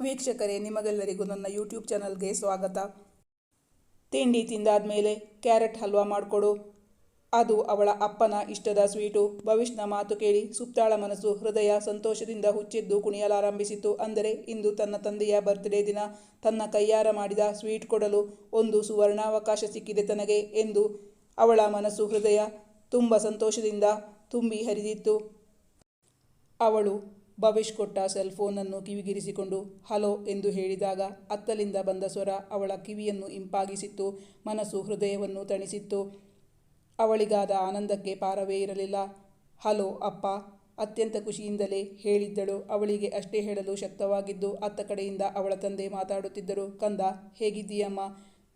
ವೀಕ್ಷಕರೇ, ನಿಮಗೆಲ್ಲರಿಗೂ ನನ್ನ ಯೂಟ್ಯೂಬ್ ಚಾನಲ್ಗೆ ಸ್ವಾಗತ. ತಿಂಡಿ ತಿಂದಾದ್ಮೇಲೆ ಕ್ಯಾರೆಟ್ ಹಲ್ವಾ ಮಾಡಿಕೊಡು. ಅದು ಅವಳ ಅಪ್ಪನ ಇಷ್ಟದ ಸ್ವೀಟು. ಭವಿಷ್ಯನ ಮಾತು ಕೇಳಿ ಸುಪ್ತಾಳ ಮನಸ್ಸು ಹೃದಯ ಸಂತೋಷದಿಂದ ಹುಚ್ಚೆದ್ದು ಕುಣಿಯಲಾರಂಭಿಸಿತು. ಅಂದರೆ ಇಂದು ತನ್ನ ತಂದೆಯ ಬರ್ತ್ಡೇ ದಿನ. ತನ್ನ ಕೈಯಾರ ಮಾಡಿದ ಸ್ವೀಟ್ ಕೊಡಲು ಒಂದು ಸುವರ್ಣಾವಕಾಶ ಸಿಕ್ಕಿದೆ ತನಗೆ ಎಂದು ಅವಳ ಮನಸ್ಸು ಹೃದಯ ತುಂಬ ಸಂತೋಷದಿಂದ ತುಂಬಿ ಹರಿದಿತ್ತು. ಅವಳು ಭವಿಷ್ ಕೊಟ್ಟ ಸೆಲ್ ಫೋನನ್ನು ಕಿವಿಗಿರಿಸಿಕೊಂಡು, ಹಲೋ ಎಂದು ಹೇಳಿದಾಗ ಅತ್ತಲಿಂದ ಬಂದ ಸ್ವರ ಅವಳ ಕಿವಿಯನ್ನು ಇಂಪಾಗಿಸಿತ್ತು, ಮನಸ್ಸು ಹೃದಯವನ್ನು ತಣಿಸಿತ್ತು. ಅವಳಿಗಾದ ಆನಂದಕ್ಕೆ ಪಾರವೇ ಇರಲಿಲ್ಲ. ಹಲೋ, ಅಪ್ಪ ಅತ್ಯಂತ ಖುಷಿಯಿಂದಲೇ ಹೇಳಿದ್ದಳು. ಅವಳಿಗೆ ಅಷ್ಟೇ ಹೇಳಲು ಶಕ್ತವಾಗಿದ್ದು, ಅತ್ತ ಕಡೆಯಿಂದ ಅವಳ ತಂದೆ ಮಾತಾಡುತ್ತಿದ್ದರು. ಕಂದ, ಹೇಗಿದ್ದೀಯಮ್ಮ?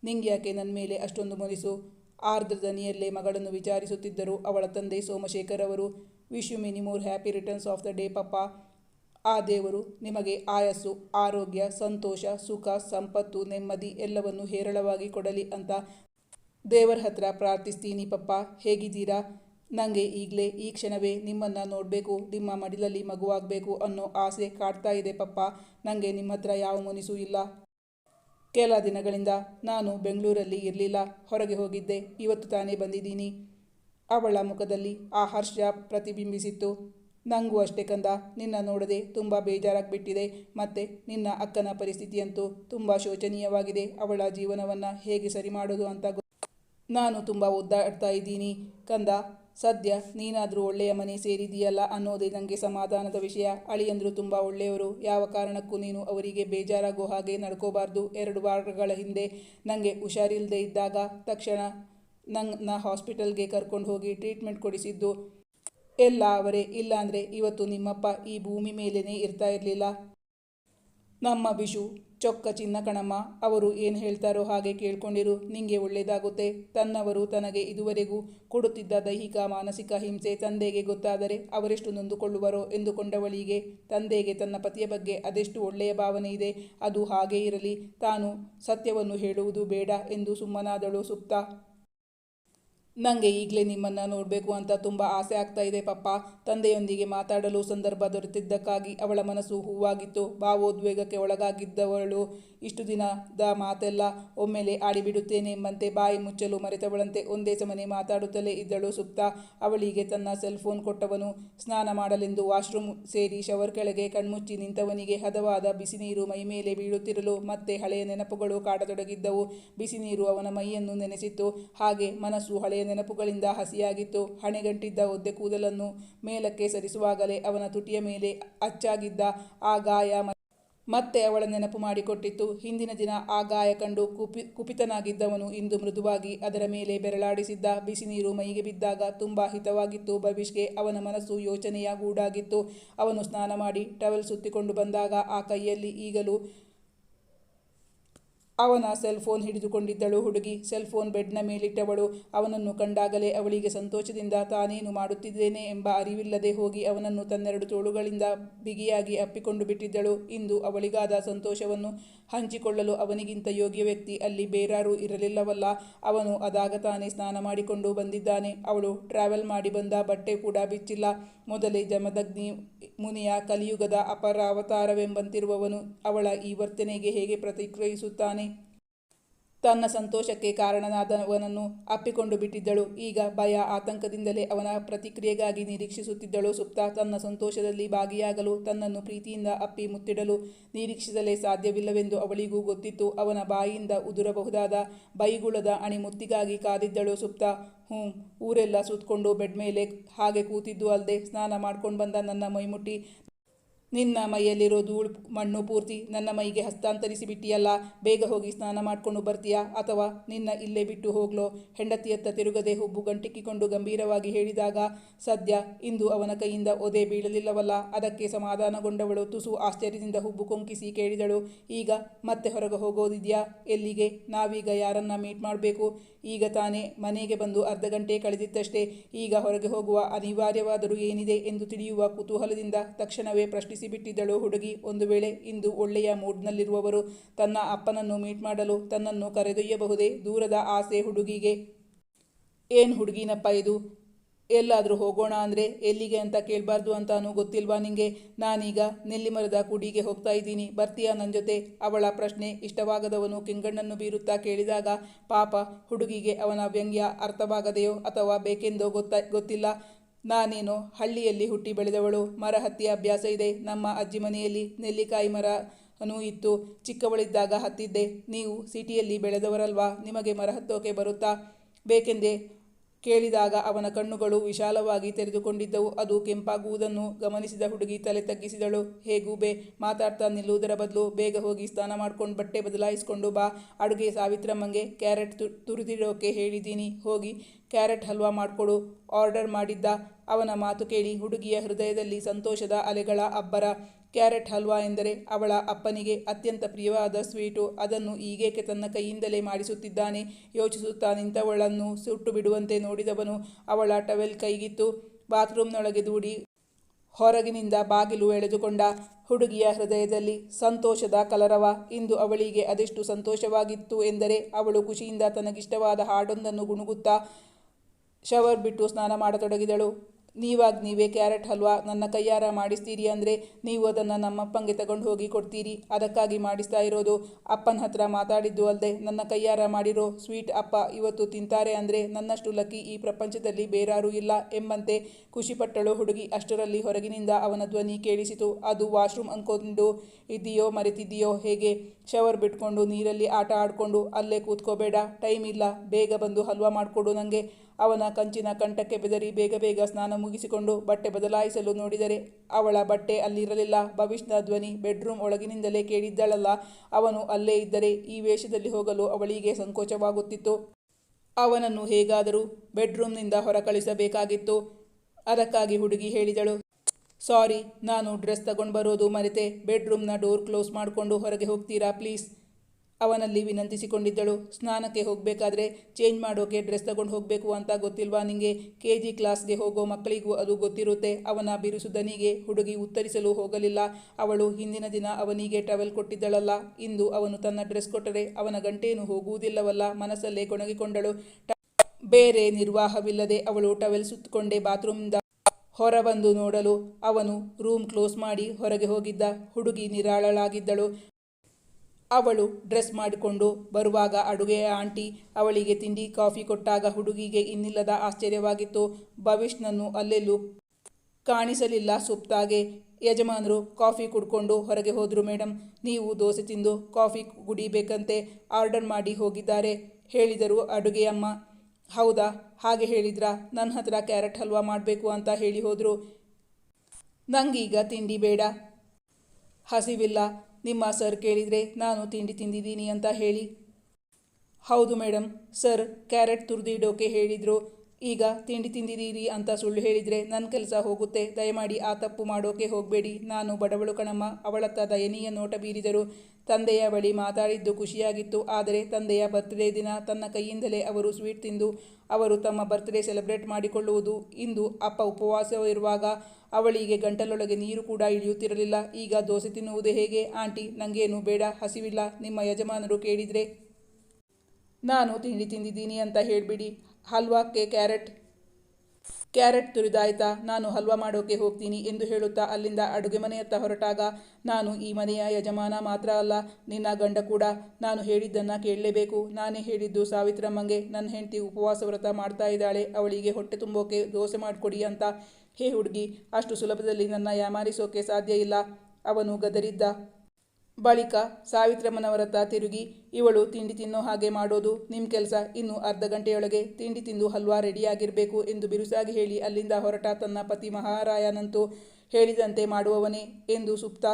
ನಿಂಗ್ಯಾಕೆ ನನ್ನ ಮೇಲೆ ಅಷ್ಟೊಂದು ಮುನಿಸು ಆರ್ದ್ರ ದನಿಯಲ್ಲೇ ಮಗಳನ್ನು ವಿಚಾರಿಸುತ್ತಿದ್ದರು ಅವಳ ತಂದೆ ಸೋಮಶೇಖರ್ ಅವರು. Wish you many more happy returns of the day ಪಪ್ಪ ಆ ದೇವರು ನಿಮಗೆ ಆಯಸ್ಸು, ಆರೋಗ್ಯ, ಸಂತೋಷ, ಸುಖ, ಸಂಪತ್ತು, ನೆಮ್ಮದಿ ಎಲ್ಲವನ್ನು ಹೇರಳವಾಗಿ ಕೊಡಲಿ ಅಂತ ದೇವರ ಹತ್ರ ಪ್ರಾರ್ಥಿಸ್ತೀನಿ ಪಪ್ಪ. ಹೇಗಿದ್ದೀರಾ? ನನಗೆ ಈಗಲೇ ಈ ಕ್ಷಣವೇ ನಿಮ್ಮನ್ನು ನೋಡಬೇಕು, ನಿಮ್ಮ ಮಡಿಲಲ್ಲಿ ಮಗುವಾಗಬೇಕು ಅನ್ನೋ ಆಸೆ ಕಾಡ್ತಾ ಇದೆ ಪಪ್ಪ. ನನಗೆ ನಿಮ್ಮ ಹತ್ರ ಯಾವ ಮುನಿಸೂ ಇಲ್ಲ. ಕೆಲ ದಿನಗಳಿಂದ ನಾನು ಬೆಂಗಳೂರಲ್ಲಿ ಇರಲಿಲ್ಲ, ಹೊರಗೆ ಹೋಗಿದ್ದೆ. ಇವತ್ತು ತಾನೇ ಬಂದಿದ್ದೀನಿ. ಅವಳ ಮುಖದಲ್ಲಿ ಆ ಹರ್ಷ ಪ್ರತಿಬಿಂಬಿಸಿತ್ತು. ನನಗೂ ಅಷ್ಟೇ ಕಂದ. ನಿನ್ನ ನೋಡದೆ ತುಂಬ ಬೇಜಾರಾಗಿಬಿಟ್ಟಿದೆ. ಮತ್ತು ನಿನ್ನ ಅಕ್ಕನ ಪರಿಸ್ಥಿತಿಯಂತೂ ತುಂಬ ಶೋಚನೀಯವಾಗಿದೆ. ಅವಳ ಜೀವನವನ್ನು ಹೇಗೆ ಸರಿ ಮಾಡೋದು ಅಂತ ನಾನು ತುಂಬ ಒದ್ದಾಡ್ತಾ ಇದ್ದೀನಿ. ಕಂದ, ಸದ್ಯ ನೀನಾದರೂ ಒಳ್ಳೆಯ ಮನೆ ಸೇರಿದೀಯಲ್ಲ ಅನ್ನೋದೇ ನನಗೆ ಸಮಾಧಾನದ ವಿಷಯ. ಅಳಿಯಂದರು ತುಂಬ ಒಳ್ಳೆಯವರು. ಯಾವ ಕಾರಣಕ್ಕೂ ನೀನು ಅವರಿಗೆ ಬೇಜಾರಾಗೋ ಹಾಗೆ ನಡ್ಕೋಬಾರ್ದು. ಎರಡು ವಾರಗಳ ಹಿಂದೆ ನನಗೆ ಹುಷಾರಿಲ್ಲದೆ ಇದ್ದಾಗ ತಕ್ಷಣ ನನ್ನ ಹಾಸ್ಪಿಟಲ್ಗೆ ಕರ್ಕೊಂಡು ಹೋಗಿ ಟ್ರೀಟ್ಮೆಂಟ್ ಕೊಡಿಸಿದ್ದು. ಎಲ್ಲ ಅವರೇ ಇಲ್ಲಾಂದರೆ ಇವತ್ತು ನಿಮ್ಮಪ್ಪ ಈ ಭೂಮಿ ಮೇಲೇ ಇರ್ತಾ ಇರಲಿಲ್ಲ? ನಮ್ಮ ಬಿಶು, ಚೊಕ್ಕ ಚಿನ್ನ ಕಣಮ್ಮ, ಅವರು ಏನು ಹೇಳ್ತಾರೋ ಹಾಗೆ ಕೇಳ್ಕೊಂಡಿರು, ನಿಂಗೆ ಒಳ್ಳೆಯದಾಗುತ್ತೆ ತನ್ನವರು ತನಗೆ ಇದುವರೆಗೂ ಕೊಡುತ್ತಿದ್ದ ದೈಹಿಕ, ಮಾನಸಿಕ ಹಿಂಸೆ ತಂದೆಗೆ ಗೊತ್ತಾದರೆ ಅವರೆಷ್ಟು ನೊಂದುಕೊಳ್ಳುವರೋ ಎಂದುಕೊಂಡವಳಿಗೆ, ತಂದೆಗೆ ತನ್ನ ಪತಿಯ ಬಗ್ಗೆ ಅದೆಷ್ಟು ಒಳ್ಳೆಯ ಭಾವನೆ ಇದೆ, ಅದು ಹಾಗೇ ಇರಲಿ. ತಾನು ಸತ್ಯವನ್ನು ಹೇಳುವುದು ಬೇಡ ಎಂದು ಸುಮ್ಮನಾದಳು ಸುಪ್ತ. ನನಗೆ ಈಗಲೇ ನಿಮ್ಮನ್ನು ನೋಡಬೇಕು ಅಂತ ತುಂಬ ಆಸೆ ಆಗ್ತಾ ಇದೆ ಪಪ್ಪ. ತಂದೆಯೊಂದಿಗೆ ಮಾತಾಡಲು ಸಂದರ್ಭ ದೊರೆತಿದ್ದಕ್ಕಾಗಿ ಅವಳ ಮನಸ್ಸು ಹೂವಾಗಿತ್ತು. ಭಾವೋದ್ವೇಗಕ್ಕೆ ಒಳಗಾಗಿದ್ದವಳು. ಇಷ್ಟು ದಿನದ ಮಾತೆಲ್ಲ ಒಮ್ಮೆಲೆ ಆಡಿಬಿಡುತ್ತೇನೆ ಎಂಬಂತೆ ಬಾಯಿ ಮುಚ್ಚಲು ಮರೆತವಳಂತೆ ಒಂದೇ ಸಮನೆ ಮಾತಾಡುತ್ತಲೇ ಇದ್ದಳು ಸುಪ್ತ. ಅವಳಿಗೆ ತನ್ನ ಸೆಲ್ ಫೋನ್ ಕೊಟ್ಟವನು. ಸ್ನಾನ ಮಾಡಲೆಂದು ವಾಶ್ರೂಮ್ ಸೇರಿ ಶವರ್ ಕೆಳಗೆ ಕಣ್ಮುಚ್ಚಿ ನಿಂತವನಿಗೆ ಹದವಾದ ಬಿಸಿ ನೀರು ಮೈಮೇಲೆ ಬೀಳುತ್ತಿರಲು ಮತ್ತೆ ಹಳೆಯ ನೆನಪುಗಳು ಕಾಡತೊಡಗಿದ್ದವು. ಬಿಸಿ ನೀರು ಅವನ ಮೈಯನ್ನು ನೆನೆಸಿತ್ತು. ಹಾಗೆ ಮನಸ್ಸು ಹಳೆಯ ನೆನಪುಗಳಿಂದ ಹಸಿಯಾಗಿತ್ತು. ಹಣೆಗಂಟಿದ್ದ ಒದ್ದೆ ಕೂದಲನ್ನು ಮೇಲಕ್ಕೆ ಸರಿಸುವಾಗಲೇ ಅವನ ತುಟಿಯ ಮೇಲೆ ಅಚ್ಚಾಗಿದ್ದ ಆ ಗಾಯ ಮತ್ತೆ ಅವಳ ನೆನಪು ಮಾಡಿಕೊಟ್ಟಿತ್ತು. ಹಿಂದಿನ ದಿನ ಆ ಗಾಯ ಕಂಡು ಕುಪಿ, ಕುಪಿತನಾಗಿದ್ದವನು ಇಂದು ಮೃದುವಾಗಿ ಅದರ ಮೇಲೆ ಬೆರಳಾಡಿಸಿದ್ದ ಬಿಸಿ ನೀರು ಮೈಗೆ ಬಿದ್ದಾಗ ತುಂಬ ಹಿತವಾಗಿತ್ತು. ಭವಿಷ್ಗೆ ಅವನ ಮನಸ್ಸು ಯೋಚನೆಯ ಗೂಡಾಗಿತ್ತು ಅವನು ಸ್ನಾನ ಮಾಡಿ ಟವೆಲ್ ಸುತ್ತಿಕೊಂಡು ಬಂದಾಗ ಆ ಕೈಯಲ್ಲಿ ಈಗಲೂ ಅವನ ಸೆಲ್ ಫೋನ್ ಹಿಡಿದುಕೊಂಡಿದ್ದಳು. ಹುಡುಗಿ ಸೆಲ್ ಫೋನ್ ಬೆಡ್ನ ಮೇಲಿಟ್ಟವಳು. ಅವನನ್ನು ಕಂಡಾಗಲೇ ಅವಳಿಗೆ ಸಂತೋಷದಿಂದ ತಾನೇನು ಮಾಡುತ್ತಿದ್ದೇನೆ ಎಂಬ ಅರಿವಿಲ್ಲದೆ ಹೋಗಿ ಅವನನ್ನು ತನ್ನೆರಡು ತೋಳುಗಳಿಂದ ಬಿಗಿಯಾಗಿ ಅಪ್ಪಿಕೊಂಡು ಬಿಟ್ಟಿದ್ದಳು. ಇಂದು ಅವಳಿಗಾದ ಸಂತೋಷವನ್ನು ಹಂಚಿಕೊಳ್ಳಲು ಅವನಿಗಿಂತ ಯೋಗ್ಯ ವ್ಯಕ್ತಿ ಅಲ್ಲಿ ಬೇರಾರೂ ಇರಲಿಲ್ಲವಲ್ಲ. ಅವನು ಅದಾಗ ತಾನೇ ಸ್ನಾನ ಮಾಡಿಕೊಂಡು ಬಂದಿದ್ದಾನೆ. ಅವಳು ಟ್ರಾವೆಲ್ ಮಾಡಿ ಬಂದ ಬಟ್ಟೆ ಕೂಡ ಬಿಚ್ಚಿಲ್ಲ. ಮೊದಲೇ ಜಮದಗ್ನಿ ಮುನಿಯ ಕಲಿಯುಗದ ಅಪರ ಅವತಾರವೆಂಬಂತಿರುವವನು ಅವಳ ಈ ವರ್ತನೆಗೆ ಹೇಗೆ ಪ್ರತಿಕ್ರಿಯಿಸುತ್ತಾನೆ? ತನ್ನ ಸಂತೋಷಕ್ಕೆ ಕಾರಣನಾದವನನ್ನು ಅಪ್ಪಿಕೊಂಡು ಬಿಟ್ಟಿದ್ದಳು. ಈಗ ಭಯ ಆತಂಕದಿಂದಲೇ ಅವನ ಪ್ರತಿಕ್ರಿಯೆಗಾಗಿ ನಿರೀಕ್ಷಿಸುತ್ತಿದ್ದಳು. ಸುಪ್ತ ತನ್ನ ಸಂತೋಷದಲ್ಲಿ ಭಾಗಿಯಾಗಲು ತನ್ನನ್ನು ಪ್ರೀತಿಯಿಂದ ಅಪ್ಪಿ ಮುತ್ತಿಡಲು ನಿರೀಕ್ಷಿಸಲೇ ಸಾಧ್ಯವಿಲ್ಲವೆಂದು ಅವಳಿಗೂ ಗೊತ್ತಿತ್ತು. ಅವನ ಬಾಯಿಯಿಂದ ಉದುರಬಹುದಾದ ಬೈಗುಳದ ಅಣಿಮುತ್ತಿಗಾಗಿ ಕಾದಿದ್ದಳು ಸುಪ್ತ. ಹ್ಞೂ ಊರೆಲ್ಲ ಸುತ್ಕೊಂಡು ಬೆಡ್ ಮೇಲೆ ಹಾಗೆ ಕೂತಿದ್ದು ಅಲ್ಲದೆ ಸ್ನಾನ ಮಾಡ್ಕೊಂಡು ಬಂದ ನನ್ನ ಮೈಮುಟ್ಟಿ ನಿನ್ನ ಮೈಯಲ್ಲಿರೋ ಧೂಳು ಮಣ್ಣು ಪೂರ್ತಿ ನನ್ನ ಮೈಗೆ ಹಸ್ತಾಂತರಿಸಿ ಬಿಟ್ಟಿಯಲ್ಲ ಬೇಗ ಹೋಗಿ ಸ್ನಾನ ಮಾಡಿಕೊಂಡು ಬರ್ತೀಯಾ ಅಥವಾ ನಿನ್ನ ಇಲ್ಲೇ ಬಿಟ್ಟು ಹೋಗ್ಲೋ? ಹೆಂಡತಿಯತ್ತ ತಿರುಗದೆ ಹುಬ್ಬು ಗಂಟಿಕ್ಕಿಕೊಂಡು ಗಂಭೀರವಾಗಿ ಹೇಳಿದಾಗ, ಸದ್ಯ ಇಂದು ಅವನ ಕೈಯಿಂದ ಒದೆ ಬೀಳಲಿಲ್ಲವಲ್ಲ, ಅದಕ್ಕೆ ಸಮಾಧಾನಗೊಂಡವಳು ತುಸು ಆಶ್ಚರ್ಯದಿಂದ ಹುಬ್ಬು ಕೊಂಕಿಸಿ ಕೇಳಿದಳು, ಈಗ ಮತ್ತೆ ಹೊರಗೆ ಹೋಗೋದಿದೆಯಾ? ಎಲ್ಲಿಗೆ? ನಾವೀಗ ಯಾರನ್ನ ಮೀಟ್ ಮಾಡಬೇಕು? ಈಗ ತಾನೇ ಮನೆಗೆ ಬಂದು ಅರ್ಧ ಗಂಟೆ ಕಳೆದಿತ್ತಷ್ಟೇ, ಈಗ ಹೊರಗೆ ಹೋಗುವ ಅನಿವಾರ್ಯವಾದರೂ ಏನಿದೆ ಎಂದು ತಿಳಿಯುವ ಕುತೂಹಲದಿಂದ ತಕ್ಷಣವೇ ಪ್ರಶ್ನಿಸಿಬಿಟ್ಟಿದ್ದಳು ಹುಡುಗಿ, ಒಂದು ವೇಳೆ ಇಂದು ಒಳ್ಳೆಯ ಮೂಡ್ನಲ್ಲಿರುವವರು ತನ್ನ ಅಪ್ಪನನ್ನು ಮೀಟ್ ಮಾಡಲು ತನ್ನನ್ನು ಕರೆದೊಯ್ಯಬಹುದೇ? ದೂರದ ಆಸೆ ಹುಡುಗಿಗೆ. ಏನು ಹುಡುಗಿನಪ್ಪ ಇದು? ಎಲ್ಲಾದರೂ ಹೋಗೋಣ ಅಂದರೆ ಎಲ್ಲಿಗೆ ಅಂತ ಕೇಳಬಾರ್ದು ಅಂತಾನೂ ಗೊತ್ತಿಲ್ವಾ ನಿಂಗೆ? ನಾನೀಗ ನೆಲ್ಲಿಮರದ ಕುಡಿಗೆ ಹೋಗ್ತಾ ಇದ್ದೀನಿ. ಬರ್ತೀಯಾ ನನ್ನ ಜೊತೆ? ಅವಳ ಪ್ರಶ್ನೆ ಇಷ್ಟವಾಗದವನು ಕೆಂಗಣ್ಣನ್ನು ಬೀರುತ್ತಾ ಕೇಳಿದಾಗ, ಪಾಪ ಹುಡುಗಿಗೆ ಅವನ ವ್ಯಂಗ್ಯ ಅರ್ಥವಾಗದೆಯೋ ಅಥವಾ ಬೇಕೆಂದೋ ಗೊತ್ತ, ಗೊತ್ತಿಲ್ಲ. ನಾನೇನು ಹಳ್ಳಿಯಲ್ಲಿ ಹುಟ್ಟಿ ಬೆಳೆದವಳು, ಮರ ಹತ್ತಿ ಅಭ್ಯಾಸ ಇದೆ. ನಮ್ಮ ಅಜ್ಜಿ ಮನೆಯಲ್ಲಿ ನೆಲ್ಲಿಕಾಯಿ ಮರ ಅನೂ ಇತ್ತು. ಚಿಕ್ಕವಳಿದ್ದಾಗ ಹತ್ತಿದ್ದೆ. ನೀವು ಸಿಟಿಯಲ್ಲಿ ಬೆಳೆದವರಲ್ವಾ? ನಿಮಗೆ ಮರ ಹತ್ತೋಕೆ ಬರುತ್ತಾ? ಬೇಕೆಂದೇ? ಕೇಳಿದಾಗ ಅವನ ಕಣ್ಣುಗಳು ವಿಶಾಲವಾಗಿ ತೆರೆದುಕೊಂಡಿದ್ದವು. ಅದು ಕೆಂಪಾಗುವುದನ್ನು ಗಮನಿಸಿದ ಹುಡುಗಿ ತಲೆ ತಗ್ಗಿಸಿದಳು. ಹೇಗೂ ಬೇ ಮಾತಾಡ್ತಾ ನಿಲ್ಲುವುದರ ಬದಲು ಬೇಗ ಹೋಗಿ ಸ್ನಾನ ಮಾಡ್ಕೊಂಡು ಬಟ್ಟೆ ಬದಲಾಯಿಸಿಕೊಂಡು ಬಾ. ಅಡುಗೆ ಸಾವಿತ್ರಮ್ಮಂಗೆ ಕ್ಯಾರೆಟ್ ತು ತುರಿದಿಡೋಕೆ ಹೇಳಿದ್ದೀನಿ. ಹೋಗಿ ಕ್ಯಾರೆಟ್ ಹಲ್ವಾ ಮಾಡಿಕೊಡು. ಆರ್ಡರ್ ಮಾಡಿದ್ದ. ಅವನ ಮಾತು ಕೇಳಿ ಹುಡುಗಿಯ ಹೃದಯದಲ್ಲಿ ಸಂತೋಷದ ಅಲೆಗಳ ಅಬ್ಬರ. ಕ್ಯಾರೆಟ್ ಹಲ್ವಾ ಎಂದರೆ ಅವಳ ಅಪ್ಪನಿಗೆ ಅತ್ಯಂತ ಪ್ರಿಯವಾದ ಸ್ವೀಟು. ಅದನ್ನು ಈಗೇಕೆ ತನ್ನ ಕೈಯಿಂದಲೇ ಮಾಡಿಸುತ್ತಿದ್ದಾನೆ? ಯೋಚಿಸುತ್ತಾ ನಿಂತವಳನ್ನು ಸುಟ್ಟು ಬಿಡುವಂತೆ ನೋಡಿದವನು ಅವಳ ಟವೆಲ್ ಕೈಗಿತ್ತು. ಬಾತ್ರೂಮ್ನೊಳಗೆ ದೂಡಿ ಹೊರಗಿನಿಂದ ಬಾಗಿಲು ಎಳೆದುಕೊಂಡ ಹುಡುಗಿಯ ಹೃದಯದಲ್ಲಿ ಸಂತೋಷದ ಕಲರವ. ಇಂದು ಅವಳಿಗೆ ಅದೆಷ್ಟು ಸಂತೋಷವಾಗಿತ್ತು ಎಂದರೆ ಅವಳು ಖುಷಿಯಿಂದ ತನಗಿಷ್ಟವಾದ ಹಾಡೊಂದನ್ನು ಗುಣುಗುತ್ತಾ ಶವರ್ ಬಿಟ್ಟು ಸ್ನಾನ ಮಾಡತೊಡಗಿದಳು. ನೀವಾಗ ನೀವೇ ಕ್ಯಾರೆಟ್ ಹಲ್ವಾ ನನ್ನ ಕೈಯಾರ ಮಾಡಿಸ್ತೀರಿ ಅಂದರೆ ನೀವು ಅದನ್ನು ನಮ್ಮಪ್ಪಂಗೆ ತಗೊಂಡು ಹೋಗಿ ಕೊಡ್ತೀರಿ. ಅದಕ್ಕಾಗಿ ಮಾಡಿಸ್ತಾ ಇರೋದು ಅಪ್ಪನ ಹತ್ರ ಮಾತಾಡಿದ್ದು ಅಲ್ಲದೆ ನನ್ನ ಕೈಯಾರ ಮಾಡಿರೋ ಸ್ವೀಟ್ ಅಪ್ಪ ಇವತ್ತು ತಿಂತಾರೆ ಅಂದರೆ ನನ್ನಷ್ಟು ಲಕ್ಕಿ ಈ ಪ್ರಪಂಚದಲ್ಲಿ ಬೇರಾರೂ ಇಲ್ಲ ಎಂಬಂತೆ ಖುಷಿಪಟ್ಟಳು ಹುಡುಗಿ. ಅಷ್ಟರಲ್ಲಿ ಹೊರಗಿನಿಂದ ಅವನ ಧ್ವನಿ ಕೇಳಿಸಿತು. ಅದು ವಾಶ್ರೂಮ್ ಅಂದ್ಕೊಂಡು ಇದೆಯೋ ಮರೆತಿದೆಯೋ ಹೇಗೆ? ಶವರ್ ಬಿಟ್ಕೊಂಡು ನೀರಲ್ಲಿ ಆಟ ಆಡಿಕೊಂಡು ಅಲ್ಲೇ ಕೂತ್ಕೋಬೇಡ. ಟೈಮ್ ಇಲ್ಲ. ಬೇಗ ಬಂದು ಹಲ್ವಾ ಮಾಡಿಕೊಡು ನನಗೆ ಅವನ ಕಂಚಿನ ಕಂಠಕ್ಕೆ ಬೆದರಿ ಬೇಗ ಬೇಗ ಸ್ನಾನ ಮುಗಿಸಿಕೊಂಡು ಬಟ್ಟೆ ಬದಲಾಯಿಸಲು ನೋಡಿದರೆ ಅವಳ ಬಟ್ಟೆ ಅಲ್ಲಿರಲಿಲ್ಲ. ಭವಿಷ್ಯದ ಧ್ವನಿ ಬೆಡ್ರೂಮ್ ಒಳಗಿನಿಂದಲೇ ಕೇಳಿದ್ದಳಲ್ಲ. ಅವನು ಅಲ್ಲೇ ಇದ್ದರೆ ಈ ವೇಷದಲ್ಲಿ ಹೋಗಲು ಅವಳಿಗೆ ಸಂಕೋಚವಾಗುತ್ತಿತ್ತು. ಅವನನ್ನು ಹೇಗಾದರೂ ಬೆಡ್ರೂಮ್ನಿಂದ ಹೊರ ಕಳಿಸಬೇಕಾಗಿತ್ತು ಅದಕ್ಕಾಗಿ ಹುಡುಗಿ ಹೇಳಿದಳು, ಸಾರಿ, ನಾನು ಡ್ರೆಸ್ ತಗೊಂಡು ಬರೋದು ಮರೆತೆ. ಬೆಡ್ರೂಮ್ನ ಡೋರ್ ಕ್ಲೋಸ್ ಮಾಡಿಕೊಂಡು ಹೊರಗೆ ಹೋಗ್ತೀರಾ ಪ್ಲೀಸ್? ಅವನಲ್ಲಿ ವಿನಂತಿಸಿಕೊಂಡಿದ್ದಳು. ಸ್ನಾನಕ್ಕೆ ಹೋಗಬೇಕಾದ್ರೆ ಚೇಂಜ್ ಮಾಡೋಕೆ ಡ್ರೆಸ್ ತಗೊಂಡು ಹೋಗಬೇಕು ಅಂತ ಗೊತ್ತಿಲ್ವಾ ನಿಂಗೆ? ಕೆ ಜಿ ಕ್ಲಾಸ್ಗೆ ಹೋಗೋ ಮಕ್ಕಳಿಗೂ ಅದು ಗೊತ್ತಿರುತ್ತೆ. ಅವನ ಬಿರುಸುದನಿಗೆ ಹುಡುಗಿ ಉತ್ತರಿಸಲು ಹೋಗಲಿಲ್ಲ. ಅವಳು ಹಿಂದಿನ ದಿನ ಅವನಿಗೆ ಟವೆಲ್ ಕೊಟ್ಟಿದ್ದಳಲ್ಲ. ಇಂದು ಅವನು ತನ್ನ ಡ್ರೆಸ್ ಕೊಟ್ಟರೆ ಅವನ ಗಂಟೇನು ಹೋಗುವುದಿಲ್ಲವಲ್ಲ. ಮನಸ್ಸಲ್ಲೇ ಕೊಣಗಿಕೊಂಡಳು. ಬೇರೆ ನಿರ್ವಾಹವಿಲ್ಲದೆ ಅವಳು ಟವೆಲ್ ಸುತ್ತಕೊಂಡೇ ಬಾತ್ರೂಮ್ನಿಂದ ಹೊರಬಂದು ನೋಡಲು ಅವನು ರೂಮ್ ಕ್ಲೋಸ್ ಮಾಡಿ ಹೊರಗೆ ಹೋಗಿದ್ದ. ಹುಡುಗಿ ನಿರಾಳಳಾಗಿದ್ದಳು. ಅವಳು ಡ್ರೆಸ್ ಮಾಡಿಕೊಂಡು ಬರುವಾಗ ಅಡುಗೆಯ ಆಂಟಿ ಅವಳಿಗೆ ತಿಂಡಿ, ಕಾಫಿ ಕೊಟ್ಟಾಗ ಹುಡುಗಿಗೆ ಇನ್ನಿಲ್ಲದ ಆಶ್ಚರ್ಯವಾಗಿತ್ತು. ಭವಿಷ್ನನ್ನು ಅಲ್ಲೆಲ್ಲೂ ಕಾಣಿಸಲಿಲ್ಲ ಸುಪ್ತಾಗೆ. ಯಜಮಾನರು ಕಾಫಿ ಕುಡ್ಕೊಂಡು ಹೊರಗೆ ಹೋದರು ಮೇಡಮ್ ನೀವು ದೋಸೆ ತಿಂದು ಕಾಫಿ ಕುಡಿಬೇಕಂತೆ ಆರ್ಡರ್ ಮಾಡಿ ಹೋಗಿದ್ದಾರೆ, ಹೇಳಿದರು ಅಡುಗೆಯಮ್ಮ ಹೌದಾ, ಹಾಗೆ ಹೇಳಿದ್ರಾ? ನನ್ನ ಹತ್ರ ಕ್ಯಾರೆಟ್ ಹಲ್ವಾ ಮಾಡಬೇಕು ಅಂತ ಹೇಳಿ ಹೋದರು. ನಂಗೀಗ ತಿಂಡಿ ಬೇಡ. ಹಸಿವಿಲ್ಲ ನಿಮ್ಮ ಸರ್ ಕೇಳಿದರೆ ನಾನು ತಿಂಡಿ ತಿಂದಿದ್ದೀನಿ ಅಂತ ಹೇಳಿ. ಹೌದು ಮೇಡಮ್ ಸರ್ ಕ್ಯಾರೆಟ್ ತುರಿದಿಡೋಕೆ ಹೇಳಿದರು. ಈಗ ತಿಂಡಿ ತಿಂದಿದ್ದೀರಿ ಅಂತ ಸುಳ್ಳು ಹೇಳಿದರೆ ನನ್ನ ಕೆಲಸ ಹೋಗುತ್ತೆ. ದಯಮಾಡಿ ಆ ತಪ್ಪು ಮಾಡೋಕೆ ಹೋಗಬೇಡಿ. ನಾನು ಬಡವಳು ಕಣಮ್ಮ. ಅವಳತ್ತ ದಯನೀಯ ನೋಟ ಬೀರಿದರು ತಂದೆಯ ಬಳಿ ಮಾತಾಡಿದ್ದು ಖುಷಿಯಾಗಿತ್ತು. ಆದರೆ ತಂದೆಯ ಬರ್ತ್ಡೇ ದಿನ ತನ್ನ ಕೈಯಿಂದಲೇ ಅವರು ಸ್ವೀಟ್ ತಿಂದು ಅವರು ತಮ್ಮ ಬರ್ತ್ಡೇ ಸೆಲೆಬ್ರೇಟ್ ಮಾಡಿಕೊಳ್ಳುವುದು. ಇಂದು ಅಪ್ಪ ಉಪವಾಸವಿರುವಾಗ ಅವಳಿಗೆ ಗಂಟಲೊಳಗೆ ನೀರು ಕೂಡ ಇಳಿಯುತ್ತಿರಲಿಲ್ಲ. ಈಗ ದೋಸೆ ತಿನ್ನುವುದು ಹೇಗೆ? ಆಂಟಿ ನನಗೇನು ಬೇಡ. ಹಸಿವಿಲ್ಲ. ನಿಮ್ಮ ಯಜಮಾನರು ಕೇಳಿದರೆ ನಾನು ತಿಂಡಿ ತಿಂದಿದ್ದೀನಿ ಅಂತ ಹೇಳಿಬಿಡಿ. ಹಲ್ವಾಕ್ಕೆ ಕ್ಯಾರೆಟ್? ಕ್ಯಾರೆಟ್ ತುರಿದಾಯ್ತಾ? ನಾನು ಹಲ್ವಾ ಮಾಡೋಕೆ ಹೋಗ್ತೀನಿ ಎಂದು ಹೇಳುತ್ತಾ ಅಲ್ಲಿಂದ ಅಡುಗೆ ಮನೆಯತ್ತ ಹೊರಟಾಗ, ನಾನು ಈ ಮನೆಯ ಯಜಮಾನ ಮಾತ್ರ ಅಲ್ಲ, ನಿನ್ನ ಗಂಡ ಕೂಡ. ನಾನು ಹೇಳಿದ್ದನ್ನು ಕೇಳಲೇಬೇಕು. ನಾನೇ ಹೇಳಿದ್ದು ಸಾವಿತ್ರಮ್ಮಂಗೆ. ನನ್ನ ಹೆಂಡತಿ ಉಪವಾಸ ವ್ರತ ಮಾಡ್ತಾ ಇದ್ದಾಳೆ. ಅವಳಿಗೆ ಹೊಟ್ಟೆ ತುಂಬೋಕೆ ದೋಸೆ ಮಾಡಿಕೊಡಿ ಅಂತ. ಹೇ ಹುಡುಗಿ, ಅಷ್ಟು ಸುಲಭದಲ್ಲಿ ನನ್ನ ಯಾಮಾರಿಸೋಕೆ ಸಾಧ್ಯ ಇಲ್ಲ. ಅವನು ಗದರಿದ್ದ. ಬಳಿಕ ಸಾವಿತ್ರಮ್ಮನವರತ್ತ ತಿರುಗಿ, ಇವಳು ತಿಂಡಿ ತಿನ್ನೋ ಹಾಗೆ ಮಾಡೋದು ನಿಮ್ಮ ಕೆಲಸ ಇನ್ನು ಅರ್ಧ ಗಂಟೆಯೊಳಗೆ ತಿಂಡಿ ತಿಂದು ಹಲ್ವಾ ರೆಡಿಯಾಗಿರಬೇಕು ಎಂದು ಬಿರುಸಾಗಿ ಹೇಳಿ ಅಲ್ಲಿಂದ ಹೊರಟ ತನ್ನ ಪತಿ ಮಹಾರಾಯನಂತೂ ಹೇಳಿದಂತೆ ಮಾಡುವವನೇ ಎಂದು ಸುಪ್ತ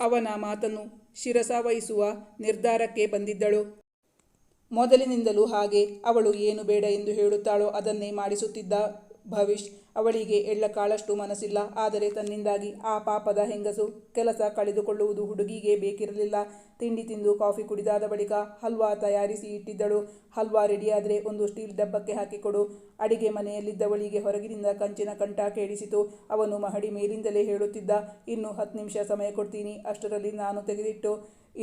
ಅವನ ಮಾತನ್ನು ಶಿರಸಾವಹಿಸುವ ನಿರ್ಧಾರಕ್ಕೆ ಬಂದಿದ್ದಳು. ಮೊದಲಿನಿಂದಲೂ ಹಾಗೆ ಅವಳು ಏನು ಬೇಡ ಎಂದು ಹೇಳುತ್ತಾಳೋ ಅದನ್ನೇ ಮಾಡಿಸುತ್ತಿದ್ದ ಭವಿಷ್ ಅವಳಿಗೆ ಎಳ್ಳ ಕಾಳಷ್ಟು ಮನಸ್ಸಿಲ್ಲ. ಆದರೆ ತನ್ನಿಂದಾಗಿ ಆ ಪಾಪದ ಹೆಂಗಸು ಕೆಲಸ ಕಳೆದುಕೊಳ್ಳುವುದು ಹುಡುಗಿಗೆ ಬೇಕಿರಲಿಲ್ಲ. ತಿಂಡಿ ತಿಂದು ಕಾಫಿ ಕುಡಿದಾದ ಬಳಿಕ ಹಲ್ವಾ ತಯಾರಿಸಿ ಇಟ್ಟಿದ್ದಳು. ಹಲ್ವಾ ರೆಡಿಯಾದರೆ ಒಂದು ಸ್ಟೀಲ್ ಡಬ್ಬಕ್ಕೆ ಹಾಕಿಕೊಡು. ಅಡಿಗೆ ಮನೆಯಲ್ಲಿದ್ದವಳಿಗೆ ಹೊರಗಿನಿಂದ ಕಂಚಿನ ಕಂಠ ಕೇಳಿಸಿತು. ಅವನು ಮಹಡಿ ಮೇಲಿಂದಲೇ ಹೇಳುತ್ತಿದ್ದ, ಇನ್ನು ಹತ್ತು ನಿಮಿಷ ಸಮಯ ಕೊಡ್ತೀನಿ. ಅಷ್ಟರಲ್ಲಿ ನಾನು ತೆಗೆದಿಟ್ಟು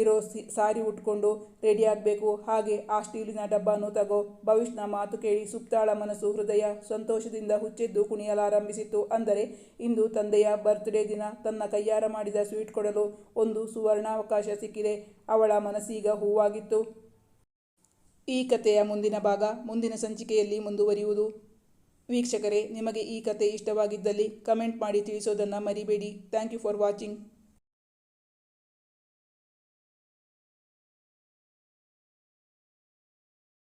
ಇರೋ ಸಾರಿ ಉಟ್ಕೊಂಡು ರೆಡಿ ಆಗಬೇಕು. ಹಾಗೆ ಆ ಸ್ಟೀಲಿನ ಡಬ್ಬಾನು ತಗೋ. ಭವಿಷ್ಯನ ಮಾತು ಕೇಳಿ ಸುಪ್ತಾಳ ಮನಸ್ಸು ಹೃದಯ ಸಂತೋಷದಿಂದ ಹುಚ್ಚೆದ್ದು ಕುಣಿಯಲಾರಂಭಿಸಿತು ಅಂದರೆ ಇಂದು ತಂದೆಯ ಬರ್ತ್ಡೇ ದಿನ. ತನ್ನ ಕೈಯಾರ ಮಾಡಿದ ಸ್ವೀಟ್ ಕೊಡಲು ಒಂದು ಸುವರ್ಣಾವಕಾಶ ಸಿಕ್ಕಿದೆ. ಅವಳ ಮನಸ್ಸೀಗ ಹೂವಾಗಿತ್ತು. ಈ ಕಥೆಯ ಮುಂದಿನ ಭಾಗ ಮುಂದಿನ ಸಂಚಿಕೆಯಲ್ಲಿ ಮುಂದುವರಿಯುವುದು. ವೀಕ್ಷಕರೇ, ನಿಮಗೆ ಈ ಕತೆ ಇಷ್ಟವಾಗಿದ್ದಲ್ಲಿ ಕಮೆಂಟ್ ಮಾಡಿ ತಿಳಿಸೋದನ್ನು ಮರಿಬೇಡಿ. Thank you for watching.